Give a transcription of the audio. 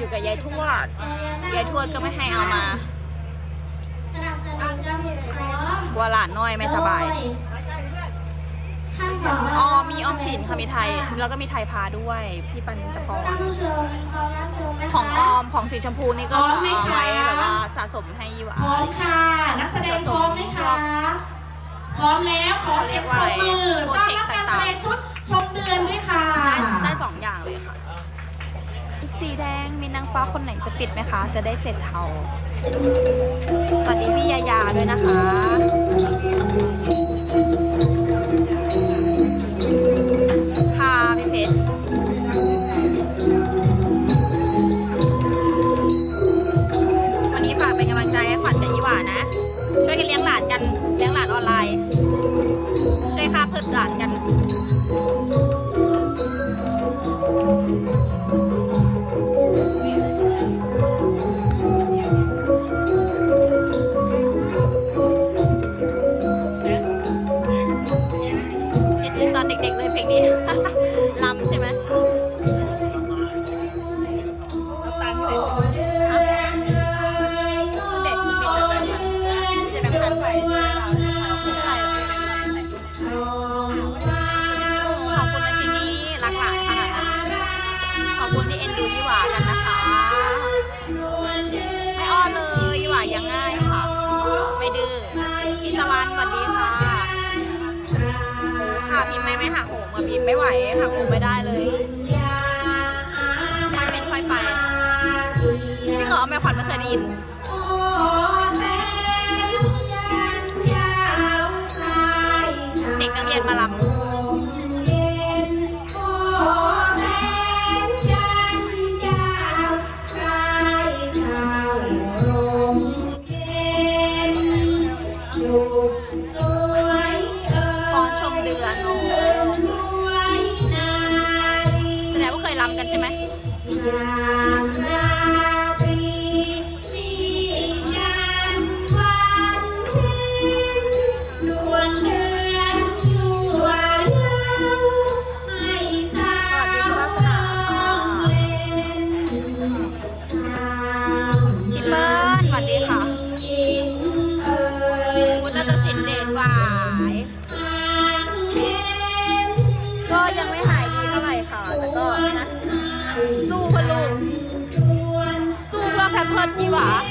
อยู่กับยายทวด ยายทวดก็ไม่ให้เอามากลัวหลานน้อยไม่สบายท่านผออ๋อ มีออมสินค่ะมีไทย แล้วก็มีไทยพาด้วย พี่ปัญจพรท่านผู้ชมพร้อมรับชมไหมคะของออมของสีชมพูนี่ก็พร้อจะมไหมเอาคะ ไว้แบบว่าสะสมให้ยูพอาร้อมค่ะ นักแสดงพร้อมไหมคะ พร้อมแล้วขอเสียงปรบมือต้อนรับการแสดงชุดชมเดือนด้วยค่ะ ได้ได้สองอย่างเลยค่ะ อีกสีแดงมีนางฟ้าคนไหนจะปิดไหมคะ จะได้เจ็ดเทาสวัสดีพี่ยายาด้วยนะคะค่ะพี่เพชรวันนี้ฝากเป็นกำลังใจให้ขวัญกับยี่หวานะ ช่วยกันเลี้ยงหลานกันเลี้ยงหลานออนไลน์ ช่วยค่าเพิ่มหลานกัน เด็กๆเลยเพลงนี้ลำใช่ไหมเด็กมีแต่แบบนั้นมีแต่แบบนั้นไปไม่เป็นไรหรอกขอบคุณนะทีนี้รักหลานขนาดนั้นขอบคุณที่เอ็นดูยี่หวากันนะคะไม่อ้อนเลยยี่หวายังง่ายค่ะ ไม่ดื้อพี่ตะวันสวัสดีค่ะ ค่ะมพ์ไม่ไม่หักโห อพิมไม่ไหวหักโหมไม่ได้เลยค่อยเป็นค่อยไปจริงเหรอแม่ขวัญไม่เคยได้ยินเด็กนักเรียนมาลำำกันใช่ไหม นะสู้เ